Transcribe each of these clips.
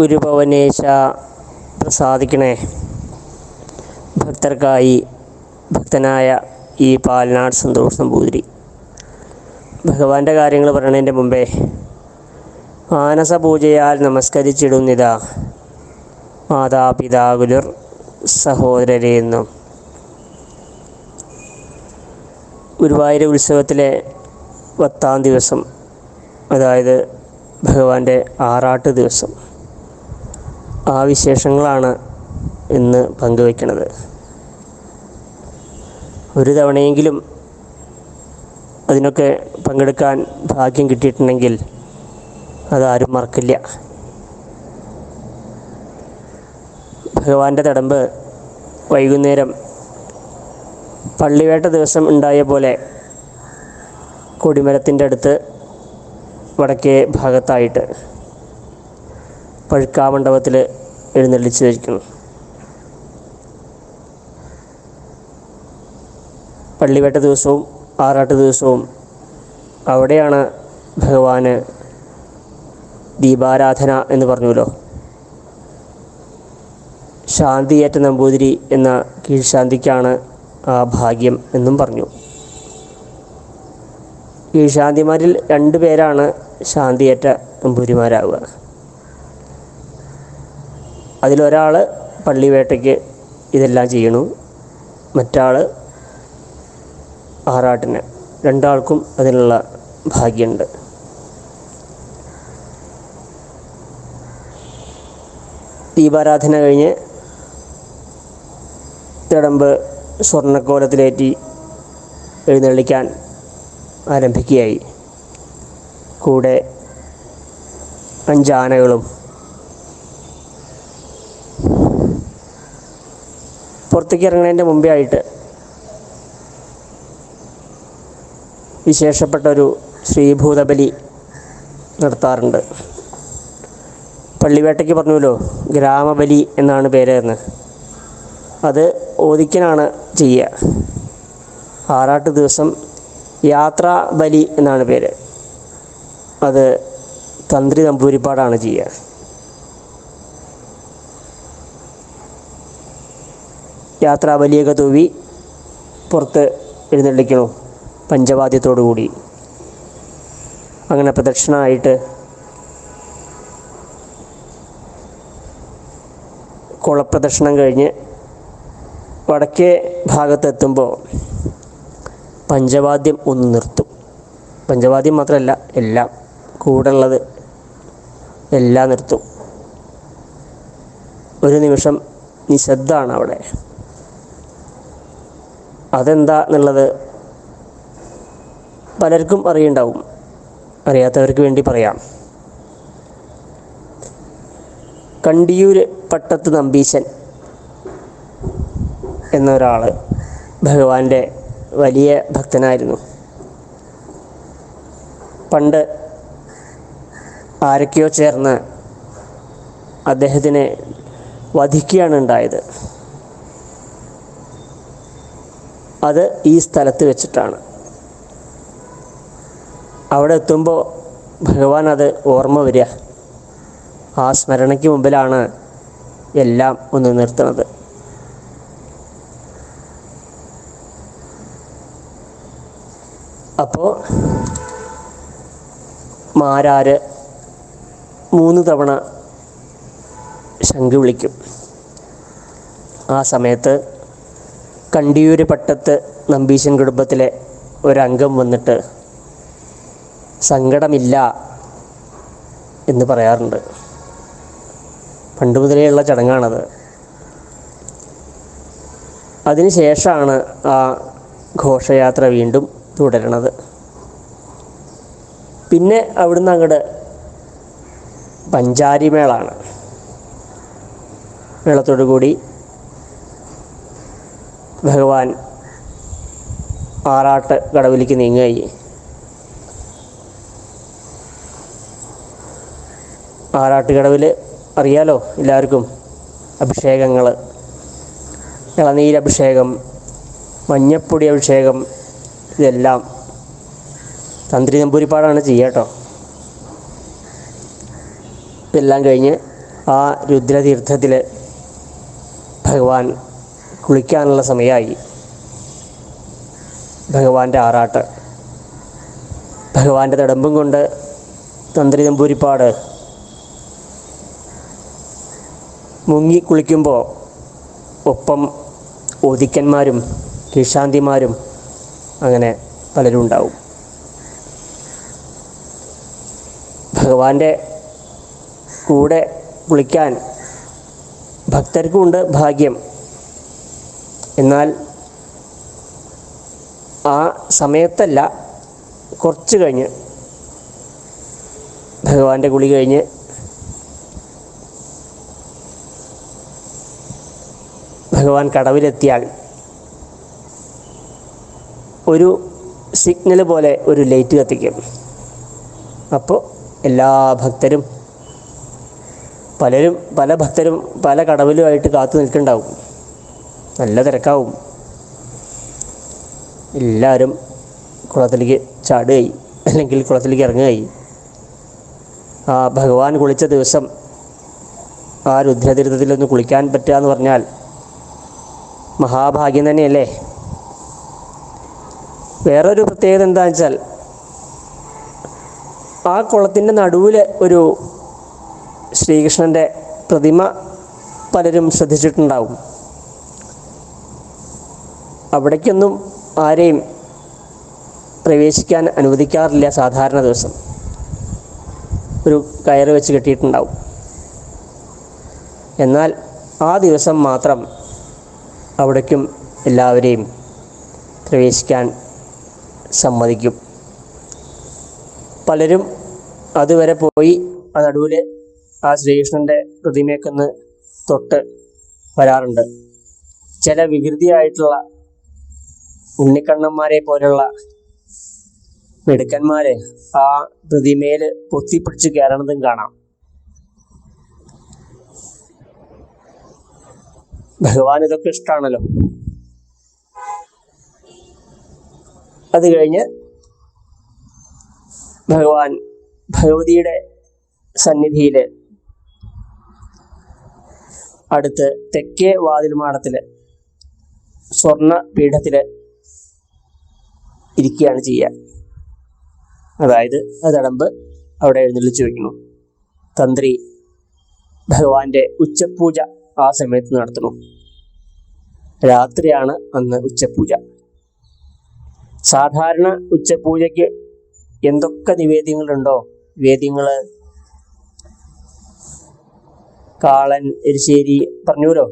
ഗുരുഭവനേശ പ്രസാദിക്കണേ. ഭക്തർക്കായി ഭക്തനായ ഈ പാലനാട് സന്തോഷ് നമ്പൂതിരി. ഭഗവാന്റെ കാര്യങ്ങൾ പറയണതിന്റെ മുമ്പേ മാനസ പൂജയാൽ നമസ്കരിച്ചിടുന്നിതാ മാതാപിതാകുലർ സഹോദരരെ എന്നും. ഗുരുവായൂർ ഉത്സവത്തിലെ പത്താം ദിവസം അതായത് ഭഗവാന്റെ ആറാട്ട് ദിവസം. ആ വിശേഷങ്ങളാണ് ഇന്ന് പങ്കുവയ്ക്കുന്നത് ഒരു തവണയെങ്കിലും അതിനൊക്കെ പങ്കെടുക്കാൻ ഭാഗ്യം കിട്ടിയിട്ടുണ്ടെങ്കിൽ അതാരും മറക്കില്ല. ഭഗവാന്റെ തടമ്പ് വൈകുന്നേരം പള്ളിവേട്ട ദിവസം ഉണ്ടായ പോലെ കൊടിമരത്തിന്റെ അടുത്ത് വടക്കേ ഭാഗത്തായിട്ട് പഴുക്കാമണ്ഡപത്തിൽ എഴുന്നള്ളിച്ച് പള്ളിവേട്ട ദിവസവും ആറാട്ട് ദിവസവും അവിടെയാണ് ഭഗവാന് ദീപാരാധന എന്ന് പറഞ്ഞുല്ലോ ശാന്തിയേറ്റ നമ്പൂതിരി എന്ന കീഴ്ശാന്തിക്കാണ് ആ ഭാഗ്യം എന്നും പറഞ്ഞു. കീഴ്ശാന്തിമാരിൽ രണ്ട് പേരാണ് ശാന്തിയേറ്റ നമ്പൂതിരിമാരാവുക. അതിലൊരാൾ പള്ളിവേട്ടയ്ക്ക് ഇതെല്ലാം ചെയ്യണു. മറ്റാൾ ആറാട്ടിന്. രണ്ടാൾക്കും അതിനുള്ള ഭാഗ്യമുണ്ട് ദീപാരാധന കഴിഞ്ഞ് തിടമ്പ് സ്വർണക്കോലത്തിലേറ്റി എഴുന്നള്ളിക്കാൻ ആരംഭിക്കുകയായി. കൂടെ അഞ്ചാനകളും പുറത്തേക്ക് ഇറങ്ങുന്നതിന്റെ മുമ്പേ ആയിട്ട് വിശേഷപ്പെട്ട ഒരു ശ്രീഭൂതബലി നടത്താറുണ്ട്. പള്ളിവേട്ടയ്ക്ക് പറഞ്ഞല്ലോ ഗ്രാമബലി എന്നാണ് പേര് എന്ന് അത് ഓദിക്കനാണ് ചെയ്യുക. ആറാട്ട് ദിവസം യാത്രാ ബലി എന്നാണ് പേര്. അത് തന്ത്രി നമ്പൂരിപ്പാടാണ് ചെയ്യുക. യാത്രാബലിയൊക്കെ തൂവി പുറത്ത് എഴുന്നള്ളിക്കണു? പഞ്ചവാദ്യത്തോടു കൂടി. അങ്ങനെ പ്രദക്ഷിണമായിട്ട് കുളപ്രദക്ഷിണം കഴിഞ്ഞ് വടക്കേ ഭാഗത്തെത്തുമ്പോൾ പഞ്ചവാദ്യം ഒന്ന് നിർത്തും. പഞ്ചവാദ്യം മാത്രമല്ല എല്ലാം കൂടെ ഉള്ളത് എല്ലാം നിർത്തും. ഒരു നിമിഷം നിശബ്ദമാണ് അവിടെ അതെന്താ എന്നുള്ളത് പലർക്കും അറിയുണ്ടാവും. അറിയാത്തവർക്ക് വേണ്ടി പറയാം. കണ്ടിയൂര് പട്ടത്ത് നമ്പീശൻ എന്നൊരാൾ ഭഗവാന്റെ വലിയ ഭക്തനായിരുന്നു. പണ്ട് ആരൊക്കെയോ ചേർന്ന് അദ്ദേഹത്തിനെ വധിക്കുകയാണ് ഉണ്ടായത്. അത് ഈ സ്ഥലത്ത് വെച്ചിട്ടാണ്. അവിടെ എത്തുമ്പോൾ ഭഗവാൻ അത് ഓർമ്മ വരിക. ആ സ്മരണയ്ക്ക് മുമ്പിലാണ് എല്ലാം ഒന്ന് നിർത്തുന്നത്. അപ്പോൾ മാരാര് മൂന്ന് തവണ ശംഖ് വിളിക്കും. ആ സമയത്ത് കണ്ടിയൂര് പട്ടത്ത് നമ്പീശൻ കുടുംബത്തിലെ ഒരംഗം വന്നിട്ട് സങ്കടമില്ല എന്ന് പറയാറുണ്ട്. പണ്ട് മുതലേ ചടങ്ങാണത്. അതിനുശേഷമാണ് ആ ഘോഷയാത്ര വീണ്ടും തുടരണത്. പിന്നെ അവിടുന്ന് അങ്ങോട്ട് പഞ്ചാരിമേളാണ്. മേളത്തോടു കൂടി ഭഗവാൻ ആറാട്ട് കടവിലേക്ക് നീങ്ങുകയായി. ആറാട്ടുകടവിൽ അറിയാലോ എല്ലാവർക്കും അഭിഷേകങ്ങൾ ഇളനീരഭിഷേകം മഞ്ഞപ്പൊടി അഭിഷേകം ഇതെല്ലാം തന്ത്രി നമ്പൂരിപ്പാടാണ് ചെയ്യാട്ടോ ഇതെല്ലാം കഴിഞ്ഞ് ആ രുദ്രതീർത്ഥത്തിൽ ഭഗവാൻ കുളിക്കാനുള്ള സമയമായി. ഭഗവാന്റെ ആറാട്ട്. ഭഗവാന്റെ തടമ്പും കൊണ്ട് തന്ത്രി തമ്പൂരിപ്പാട് മുങ്ങി കുളിക്കുമ്പോൾ ഒപ്പം ഓതിക്കന്മാരും കീശാന്തിമാരും അങ്ങനെ പലരും ഉണ്ടാവും. ഭഗവാന്റെ കൂടെ കുളിക്കാൻ ഭക്തർക്കുമുണ്ട് ഭാഗ്യം. എന്നാൽ ആ സമയത്തല്ല കുറച്ച് കഴിഞ്ഞ് ഭഗവാന്റെ കുളി കഴിഞ്ഞ് ഭഗവാൻ കടവിലെത്തിയാൽ ഒരു സിഗ്നൽ പോലെ ഒരു ലൈറ്റ് കത്തിക്കും. അപ്പോൾ എല്ലാ ഭക്തരും പലരും പല ഭക്തരും പല കടവിലുമായിട്ട് കാത്തു നിൽക്കുന്നുണ്ടാവും. നല്ല തിരക്കാവും. എല്ലാവരും കുളത്തിലേക്ക് ചാടുകയായി. അല്ലെങ്കിൽ കുളത്തിലേക്ക് ഇറങ്ങുകയായി. ആ ഭഗവാൻ കുളിച്ച ദിവസം ആ രുദ്രതീർത്ഥത്തിലൊന്ന് കുളിക്കാൻ പറ്റുക എന്ന് പറഞ്ഞാൽ മഹാഭാഗ്യം തന്നെയല്ലേ? വേറൊരു പ്രത്യേകത എന്താണെന്ന് വെച്ചാൽ ആ കുളത്തിന്റെ നടുവിൽ ഒരു ശ്രീകൃഷ്ണന്റെ പ്രതിമ പലരും ശ്രദ്ധിച്ചിട്ടുണ്ടാവും. അവിടേക്കൊന്നും ആരെയും പ്രവേശിക്കാൻ അനുവദിക്കാറില്ല സാധാരണ ദിവസം. ഒരു കയറ് വെച്ച് കെട്ടിയിട്ടുണ്ടാവും. എന്നാൽ ആ ദിവസം മാത്രം അവിടേക്കും എല്ലാവരെയും പ്രവേശിക്കാൻ സമ്മതിക്കും. പലരും അതുവരെ പോയി ആ നടുവിൽ ആ ശ്രീകൃഷ്ണന്റെ പ്രതിമയൊക്കെ ഒന്ന് തൊട്ട് വരാറുണ്ട്. ചില വികൃതിയായിട്ടുള്ള ഉണ്ണിക്കണ്ണന്മാരെ പോലുള്ള മിടുക്കന്മാരെ ആ പ്രതിമയിൽ പൊത്തിപ്പിടിച്ച് കയറണതും കാണാം. ഭഗവാൻ ഇതൊക്കെ ഇഷ്ടമാണല്ലോ അത് കഴിഞ്ഞ് ഭഗവാൻ ഭഗവതിയുടെ സന്നിധിയിൽ അടുത്ത് തെക്കേ വാതിൽമാടത്തിൽ സ്വർണ പീഠത്തിൽ ഇരിക്കുകയാണ് ചെയ്യുക. അതായത് അതടമ്പ് തടമ്പ് അവിടെ എഴുന്നള്ളിച്ച് വയ്ക്കുന്നു. തന്ത്രി ഭഗവാന്റെ ഉച്ചപൂജ ആ സമയത്ത് നടത്തുന്നു. രാത്രിയാണ് അന്ന് ഉച്ചപൂജ. സാധാരണ ഉച്ചപൂജയ്ക്ക് എന്തൊക്കെ നിവേദ്യങ്ങളുണ്ടോ? നിവേദ്യങ്ങൾ കാളൻ എരിശ്ശേരി പറഞ്ഞൂലോ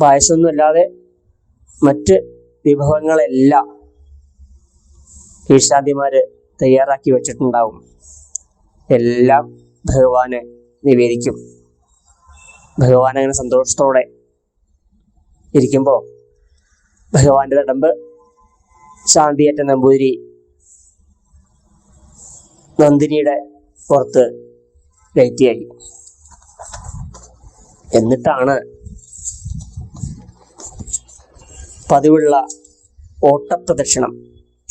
പായസമൊന്നുമല്ലാതെ മറ്റ് വിഭവങ്ങളെല്ലാം ഈശാദ്യമാര് തയ്യാറാക്കി വെച്ചിട്ടുണ്ടാവും. എല്ലാം ഭഗവാന് നിവേദിക്കും. ഭഗവാൻ അങ്ങനെ സന്തോഷത്തോടെ ഇരിക്കുമ്പോൾ ഭഗവാന്റെ തടമ്പ് ശാന്തിയേറ്റ നമ്പൂതിരി നന്ദിനിയുടെ പുറത്ത് വെയിറ്റിയായി എന്നിട്ടാണ് പതിവുള്ള ഓട്ടപ്രദക്ഷിണം.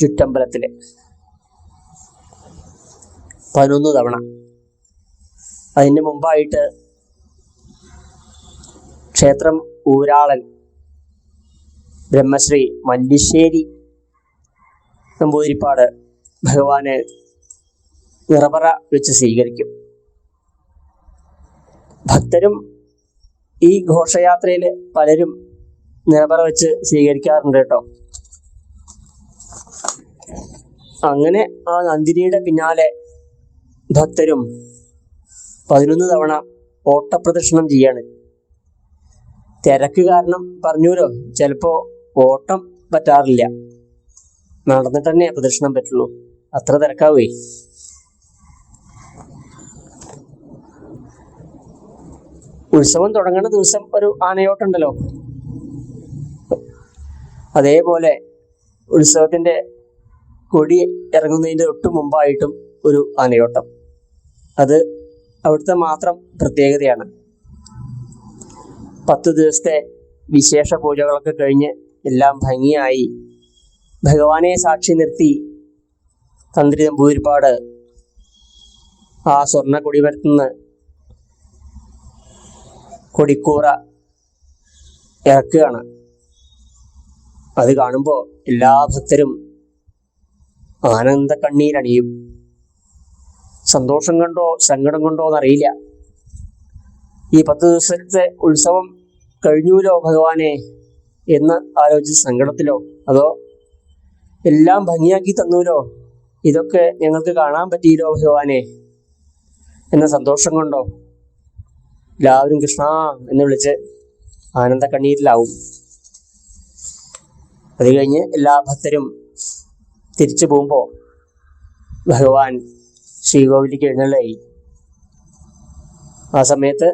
ചുറ്റമ്പലത്തിൽ പതിനൊന്ന് തവണ. അതിന് മുമ്പായിട്ട് ക്ഷേത്രം ഊരാളൻ ബ്രഹ്മശ്രീ മല്ലിശ്ശേരി നമ്പൂതിരിപ്പാട് ഭഗവാനെ നിറപറ വെച്ച് സ്വീകരിക്കും. ഭക്തരും ഈ ഘോഷയാത്രയിൽ പലരും നിറപറ വെച്ച് സ്വീകരിക്കാറുണ്ട് കേട്ടോ. അങ്ങനെ ആ നന്ദിനിയുടെ പിന്നാലെ ഭക്തരും പതിനൊന്ന് തവണ ഓട്ടപ്രദക്ഷിണം ചെയ്യാണ്. തിരക്ക് കാരണം പറഞ്ഞൂലോ ചിലപ്പോ ഓട്ടം പറ്റാറില്ല. നടന്നിട്ട് തന്നെ പ്രദക്ഷിണം പറ്റുള്ളൂ. അത്ര തിരക്കാവേ. ഉത്സവം തുടങ്ങുന്ന ദിവസം ഒരു ആനയോട്ടുണ്ടല്ലോ അതേപോലെ ഉത്സവത്തിന്റെ കൊടി ഇറങ്ങുന്നതിന്റെ തൊട്ട് മുമ്പായിട്ടും ഒരു ആനയോട്ടം. അത് അവിടുത്തെ മാത്രം പ്രത്യേകതയാണ്. പത്ത് ദിവസത്തെ വിശേഷ പൂജകളൊക്കെ കഴിഞ്ഞ് എല്ലാം ഭംഗിയായി ഭഗവാനെ സാക്ഷി നിർത്തി തന്ത്രി നമ്പൂതിരിപ്പാട് ആ സ്വർണ കൊടി വരുത്തുന്ന കൊടിക്കൂറ ഇറക്കുകയാണ്. അത് കാണുമ്പോൾ എല്ലാ ഭക്തരും ആനന്ദ കണ്ണീരണിയും സന്തോഷം കൊണ്ടോ സങ്കടം കൊണ്ടോ എന്നറിയില്ല. ഈ പത്ത് ദിവസത്തെ ഉത്സവം കഴിഞ്ഞൂലോ ഭഗവാനെ എന്ന് ആലോചിച്ച് സങ്കടത്തിലോ? അതോ എല്ലാം ഭംഗിയാക്കി തന്നൂലോ? ഇതൊക്കെ ഞങ്ങൾക്ക് കാണാൻ പറ്റിയില്ലോ ഭഗവാനെ? എന്ന സന്തോഷം കൊണ്ടോ? എല്ലാവരും കൃഷ്ണ എന്ന് വിളിച്ച് ആനന്ദ കണ്ണീരിലാവും. അത് കഴിഞ്ഞ് എല്ലാ ഭക്തരും തിരിച്ചു പോകുമ്പോൾ ഭഗവാൻ ശ്രീകോവിലേക്ക് എഴുന്നള്ളായി ആ സമയത്ത്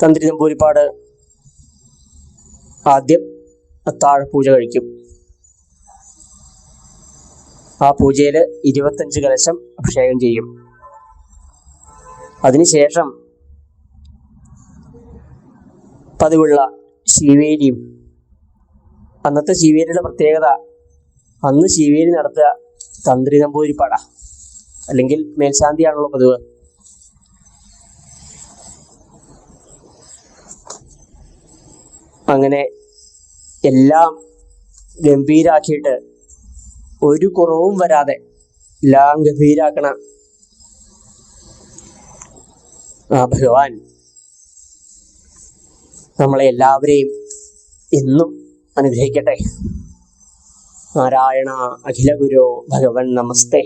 തന്ത്രി നമ്പൂരിപ്പാട് ആദ്യം അത്താഴ പൂജ കഴിക്കും. ആ പൂജയിൽ ഇരുപത്തഞ്ച് കലശം അഭിഷേകം ചെയ്യും. അതിനുശേഷം പതിവുള്ള ശിവേലിയും അന്നത്തെ ശിവേലിയുടെ പ്രത്യേകത അന്ന് ശിവേലി നടത്തുക തന്ത്രി നമ്പൂരി നമ്പൂതിരിപ്പാട അല്ലെങ്കിൽ മേൽശാന്തിയാണല്ലോ പതിവ്. അങ്ങനെ എല്ലാം ഗംഭീരാക്കിയിട്ട് ഒരു കുറവും വരാതെ എല്ലാം ഗംഭീരാക്കണ ആ ഭഗവാൻ നമ്മളെ എല്ലാവരെയും എന്നും അനുഗ്രഹിക്കട്ടെ. നാരായണ അഖില ഗുരു ഭഗവൻ നമസ്തേ.